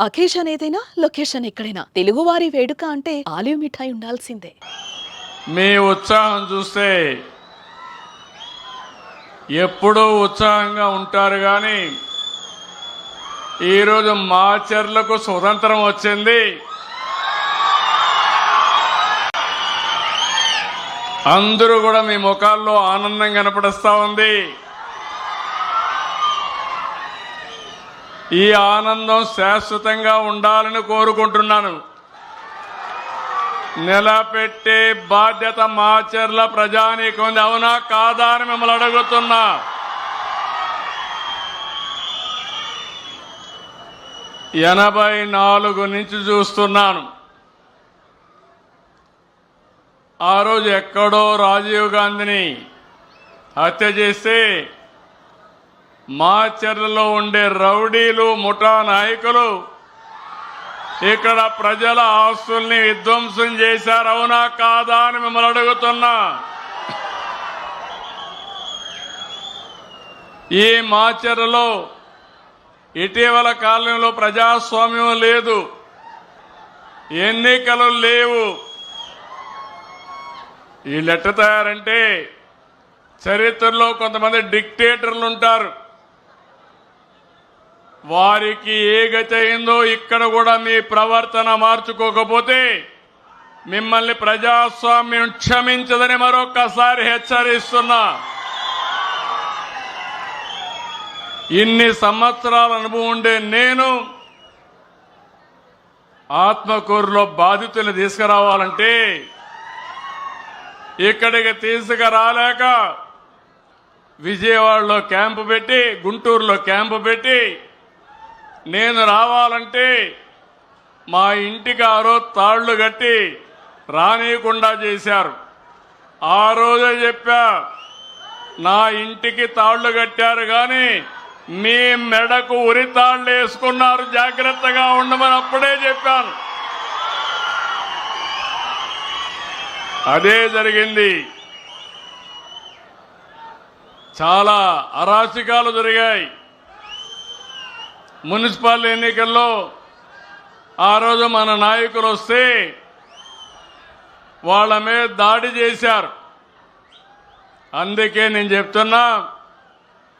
Occasion ఏదైనా location ఎక్కడైనా. తెలుగువారి వేడుక అంటే ఆలివ్ మిఠాయి ఉండాల్సిందే. మీ ఉత్సాహం చూస్తే ఎప్పుడూ ఉత్సాహంగా ఉంటారు కానీ ఈరోజు మాచర్లకు స్వతంత్రం వచ్చింది. అందరూ కూడా మీ ముఖాల్లో ఆనందం కనపడిస్తా ఉంది. ఈ ఆనందం శాశ్వతంగా ఉండాలని కోరుకుంటున్నాను. నిలబెట్టే బాధ్యత మాచర్ల ప్రజానీకుంది అవునా కాదా అని మిమ్మల్ని అడుగుతున్నా. ఎనభై నాలుగు నుంచి చూస్తున్నాను. ఆ రోజు ఎక్కడో రాజీవ్ గాంధీని హత్య చేస్తే మాచర్లలో ఉండే రౌడీలు ముఠా నాయకులు ఇక్కడ ప్రజల ఆస్తుల్ని విధ్వంసం చేశారు. అవునా కాదా అని మిమ్మల్ని అడుగుతున్నా. ఈ మాచర్లలో ఇటీవల కాలంలో ప్రజాస్వామ్యం లేదు. ఎన్నికలు లేవు. ఈ ఎట్ట తయారంటే చరిత్రలో కొంతమంది డిక్టేటర్లు ఉంటారు. వారికి ఏ గతి అయిందో ఇక్కడ కూడా మీ ప్రవర్తన మార్చుకోకపోతే మిమ్మల్ని ప్రజాస్వామ్యం క్షమించదని మరొకసారి హెచ్చరిస్తున్నా. ఇన్ని సంవత్సరాల అనుభవం ఉండే నేను ఆత్మకూరులో బాధితుల్ని తీసుకురావాలంటే ఇక్కడికి తీసుకురాలేక విజయవాడలో క్యాంపు పెట్టి గుంటూరులో క్యాంపు పెట్టి నేను రావాలంటే మా ఇంటికి ఆ రోజు తాళ్ళు కట్టి రానియకుండా చేశారు. ఆ రోజే చెప్పా నా ఇంటికి తాళ్ళు కట్టారు కానీ మీ మెడకు ఉరి తాళ్ళు వేసుకున్నారు జాగ్రత్తగా ఉండమని అప్పుడే చెప్పాను. అదే జరిగింది. చాలా అరాచకాలు జరిగాయి. మున్సిపల్ ఎన్నికల్లో ఆ రోజు మన నాయకులు వస్తే వాళ్ళ మీద దాడి చేశారు. అందుకే నేను చెప్తున్నా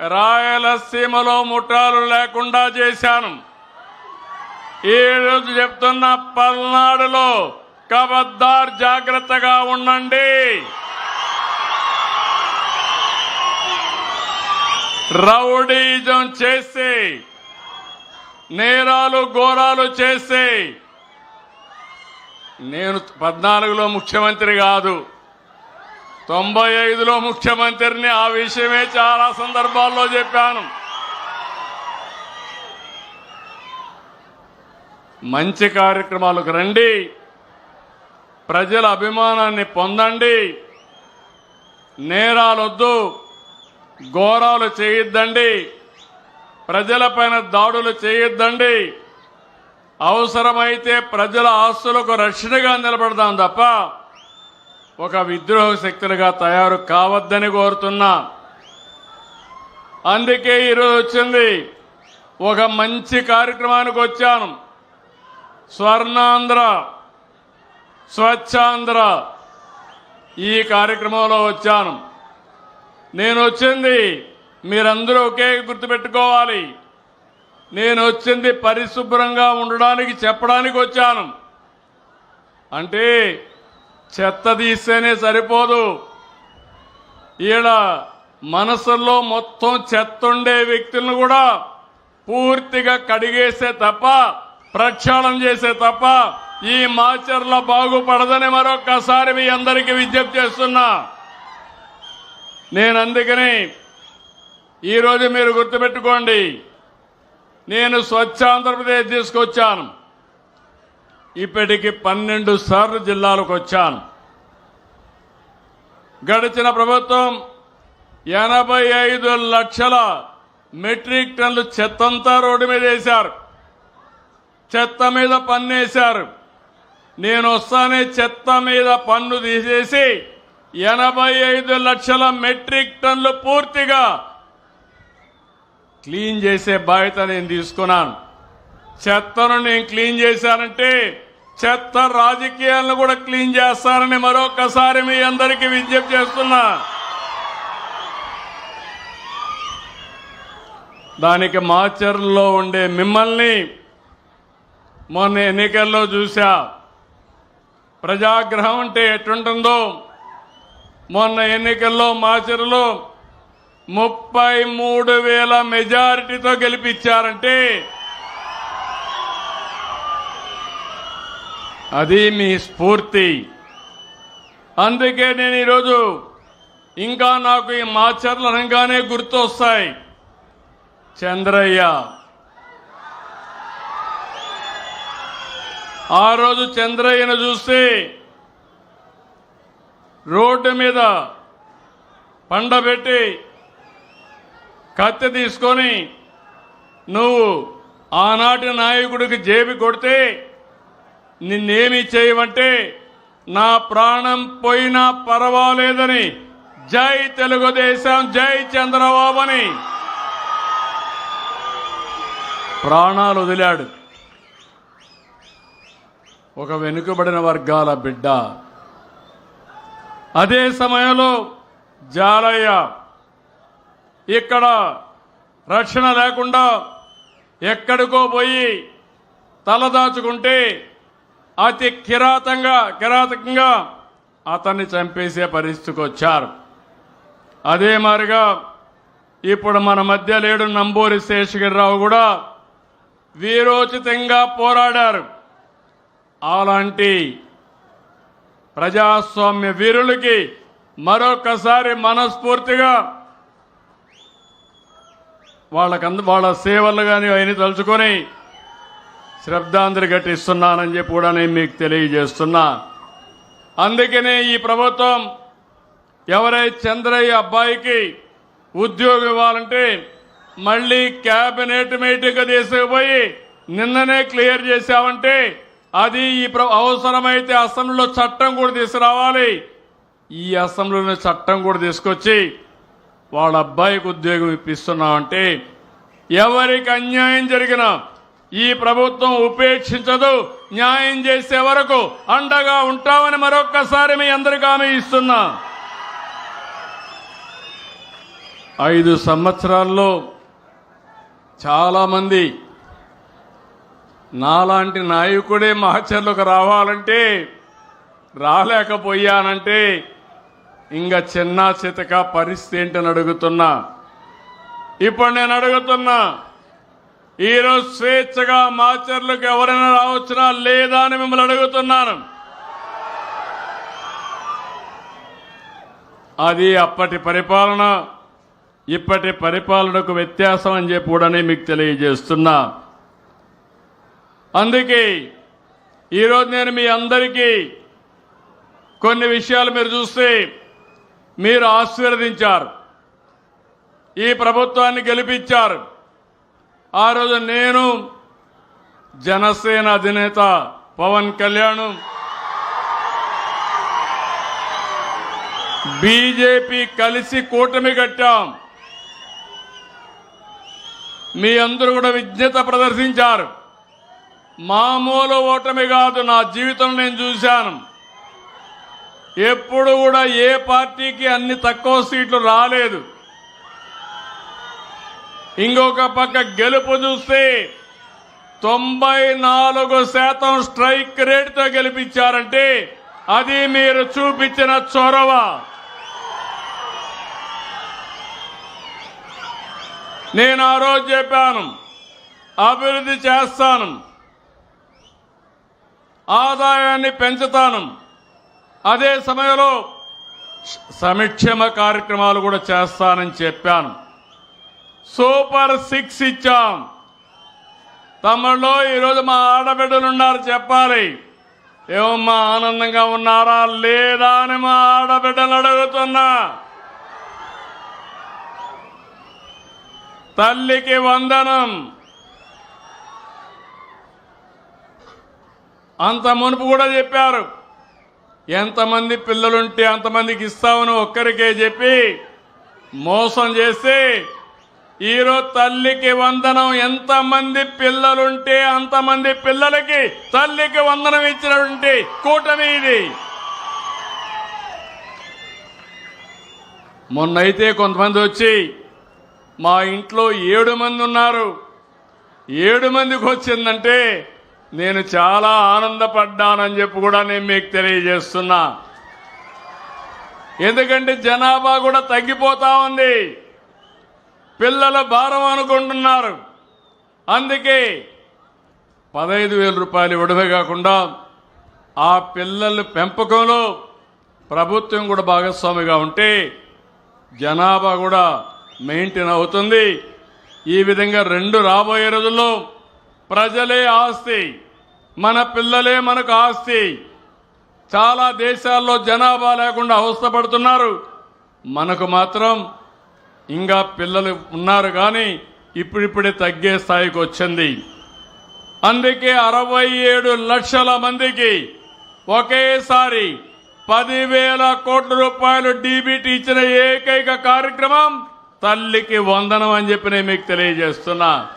రాయలసీమలో ముఠాలు లేకుండా చేశాను. ఈ రోజు చెప్తున్న పల్నాడులో కబద్దార్ జాగ్రత్తగా ఉండండి. రౌడీజం చేసి నేరాలు ఘోరాలు చేస్తే నేను పద్నాలుగులో ముఖ్యమంత్రి కాదు. తొంభై ఐదులో ముఖ్యమంత్రిని ఆ విషయమే చాలా సందర్భాల్లో చెప్పాను. మంచి కార్యక్రమాలకు రండి. ప్రజల అభిమానాన్ని పొందండి. నేరాలొద్దు ఘోరాలు చేయొద్దండి. ప్రజలపైన దాడులు చేయొద్దండి. అవసరమైతే ప్రజల ఆస్తులకు రక్షణగా నిలబడదాం తప్ప ఒక విద్రోహ శక్తులుగా తయారు కావద్దని కోరుతున్నా. అందుకే ఈరోజు వచ్చింది. ఒక మంచి కార్యక్రమానికి వచ్చాను స్వర్ణాంధ్ర స్వచ్ఛాంధ్ర ఈ కార్యక్రమంలో వచ్చాను. నేను వచ్చింది మీరందరూ ఒకే గుర్తుపెట్టుకోవాలి. నేను వచ్చింది పరిశుభ్రంగా ఉండడానికి చెప్పడానికి వచ్చాను. అంటే చెత్త తీస్తేనే సరిపోదు. ఈడ మనసుల్లో మొత్తం చెత్త ఉండే వ్యక్తులను కూడా పూర్తిగా కడిగేసే తప్ప ప్రక్షాళన చేసే తప్ప ఈ మాచర్ల బాగుపడదని మరొక్కసారి మీ అందరికీ విజ్ఞప్తి చేస్తున్నా. నేను అందుకని ఈరోజు మీరు గుర్తుపెట్టుకోండి. నేను స్వచ్ఛ ఆంధ్రప్రదేశ్ తీసుకొచ్చాను. ఇప్పటికి పన్నెండు సార్లు జిల్లాలకు వచ్చాను. గడిచిన ప్రభుత్వం ఎనభై ఐదు లక్షల మెట్రిక్ టన్లు చెత్తంతా రోడ్డు మీద వేశారు. చెత్త మీద పన్ను వేశారు నేను వస్తానే చెత్త మీద పన్ను తీసేసి ఎనభై ఐదు లక్షల మెట్రిక్ టన్లు పూర్తిగా క్లీన్ చేసే బాధ్యత నేను తీసుకున్నాను. చెత్తను నేను క్లీన్ చేశానంటే చెత్త రాజకీయాలను కూడా క్లీన్ చేస్తానని మరొకసారి మీ అందరికీ విజ్ఞప్తి చేస్తున్నా. దానికి మాచర్లో ఉండే మిమ్మల్ని మొన్న ఎన్నికల్లో చూశా. ప్రజాగ్రహం అంటే ఎట్టుంటుందో. మొన్న ఎన్నికల్లో మాచర్లో ముప్పై మూడు వేల మెజారిటీతో గెలిపించారంటే అది మీ స్ఫూర్తి. అందుకే నేను ఈరోజు ఇంకా నాకు ఈ మాచర్లు అనగానే గుర్తొస్తాయి. చంద్రయ్య. ఆ రోజు చంద్రయ్యను చూస్తే రోడ్డు మీద పండబెట్టి కత్తి తీసుకొని నువ్వు ఆనాటి నాయకుడికి జేబి కొడితే నిన్నేమి చేయమంటే నా ప్రాణం పోయినా పర్వాలేదని జై తెలుగుదేశం జై చంద్రబాబు అని ప్రాణాలు వదిలాడు. ఒక వెనుకబడిన వర్గాల బిడ్డ. అదే సమయంలో జాలయ్య ఇక్కడ రక్షణ లేకుండా ఎక్కడికో పోయి తలదాచుకుంటే అతి కిరాతంగా కిరాతకంగా అతన్ని చంపేసే పరిస్థితికి వచ్చారు. అదే మారిగా ఇప్పుడు మన మధ్య లేడు నంబూరి శేషగిరిరావు కూడా వీరోచితంగా పోరాడారు. అలాంటి ప్రజాస్వామ్య వీరులకి మరొకసారి మనస్ఫూర్తిగా వాళ్ళకంద వాళ్ళ సేవలు కానీ అవన్నీ తలుచుకొని శ్రద్ధాంజలి ఘటిస్తున్నానని చెప్పి కూడా నేను మీకు తెలియజేస్తున్నా. అందుకనే ఈ ప్రభుత్వం ఎవరైతే చంద్రయ్య అబ్బాయికి ఉద్యోగం ఇవ్వాలంటే మళ్ళీ క్యాబినెట్ మీటింగ్ తీసుకుపోయి నిన్ననే క్లియర్ చేశామంటే అది ఈ ప్ర- అవసరమైతే అసెంబ్లీలో చట్టం కూడా తీసుకురావాలి. ఈ అసెంబ్లీలో చట్టం కూడా తీసుకొచ్చి వాళ్ళ అబ్బాయికి ఉద్యోగం ఇప్పిస్తున్నామంటే ఎవరికి అన్యాయం జరిగినా ఈ ప్రభుత్వం ఉపేక్షించదు న్యాయం చేసే వరకు అండగా ఉంటామని మరొక్కసారి మీ అందరికీ ఆమె ఇస్తున్నా. ఐదు సంవత్సరాల్లో చాలామంది నాలాంటి నాయకుడే మహచర్లకు రావాలంటే రాలేకపోయానంటే ఇంకా చిన్న చితక పరిస్థితి ఏంటని అడుగుతున్నా. ఇప్పుడు నేను అడుగుతున్నా ఈరోజు స్వేచ్ఛగా మాచర్లకు ఎవరైనా రావచ్చునా లేదా అని మిమ్మల్ని అడుగుతున్నాను. అది అప్పటి పరిపాలన ఇప్పటి పరిపాలనకు వ్యత్యాసం అని చెప్పి కూడా మీకు తెలియజేస్తున్నా. అందుకే ఈరోజు నేను మీ అందరికీ కొన్ని విషయాలు మీరు చూస్తే మీరు ఆశీర్వదించారు. ఈ ప్రభుత్వాన్ని గెలిపించారు. ఆ రోజు నేను జనసేన అధినేత పవన్ కళ్యాణ్ బీజేపీ కలిసి కూటమి కట్టాం. మీ అందరూ కూడా విజ్ఞత ప్రదర్శించారు. మామూలు ఓటమి కాదు నా జీవితం నేను చూశాను. ఎప్పుడు కూడా ఏ పార్టీకి అన్ని తక్కువ సీట్లు రాలేదు. ఇంకొక పక్క గెలుపు చూస్తే తొంభై నాలుగు శాతం స్ట్రైక్ రేట్తో గెలిపించారంటే అది మీరు చూపించిన చొరవ. నేను ఆ రోజు చెప్పాను అభివృద్ధి చేస్తాను ఆదాయాన్ని పెంచుతాను. అదే సమయంలో సంక్షేమ కార్యక్రమాలు కూడా చేస్తానని చెప్పాను. సూపర్ సిక్స్ ఇచ్చాం. తమలో ఈరోజు మా ఆడబిడ్డలు ఉన్నారు చెప్పాలి. ఏమమ్మా ఆనందంగా ఉన్నారా? లేదా అని మా ఆడబిడ్డలు అడుగుతున్నా. తల్లికి వందనం. అంత మునుపు కూడా చెప్పారు. ఎంతమంది పిల్లలుంటే అంతమందికి ఇస్తామని ఒక్కరికే చెప్పి మోసం చేసి ఈరోజు తల్లికి వందనం ఎంతమంది పిల్లలుంటే అంతమంది పిల్లలకి తల్లికి వందనం ఇచ్చినటువంటి కూటమి ఇది. మొన్నైతే కొంతమంది వచ్చి మా ఇంట్లో ఏడు మంది ఉన్నారు. ఏడు మందికి వచ్చిందంటే నేను చాలా ఆనందపడ్డానని చెప్పి కూడా నేను మీకు తెలియజేస్తున్నా. ఎందుకంటే జనాభా కూడా తగ్గిపోతా ఉంది. పిల్లల భారం అనుకుంటున్నారు. అందుకే పదహైదు వేల రూపాయలు ఇవ్వడమే కాకుండా ఆ పిల్లల పెంపకంలో ప్రభుత్వం కూడా భాగస్వామిగా ఉంటే జనాభా కూడా మెయింటైన్ అవుతుంది. ఈ విధంగా రెండు రాబోయే రోజుల్లో ప్రజలే ఆస్తి మన పిల్లలే మనకు ఆస్తి. చాలా దేశాల్లో జనాభా లేకుండా అవస్థపడుతున్నారు. మనకు మాత్రం ఇంకా పిల్లలు ఉన్నారు కానీ ఇప్పుడిప్పుడే తగ్గే స్థాయికి వచ్చింది. అందుకే అరవై ఏడు లక్షల మందికి ఒకేసారి పదివేల కోట్ల రూపాయలు డీబీటీ ఇచ్చిన ఏకైక కార్యక్రమం తల్లికి వందనం అని చెప్పి నేను మీకు తెలియజేస్తున్నా.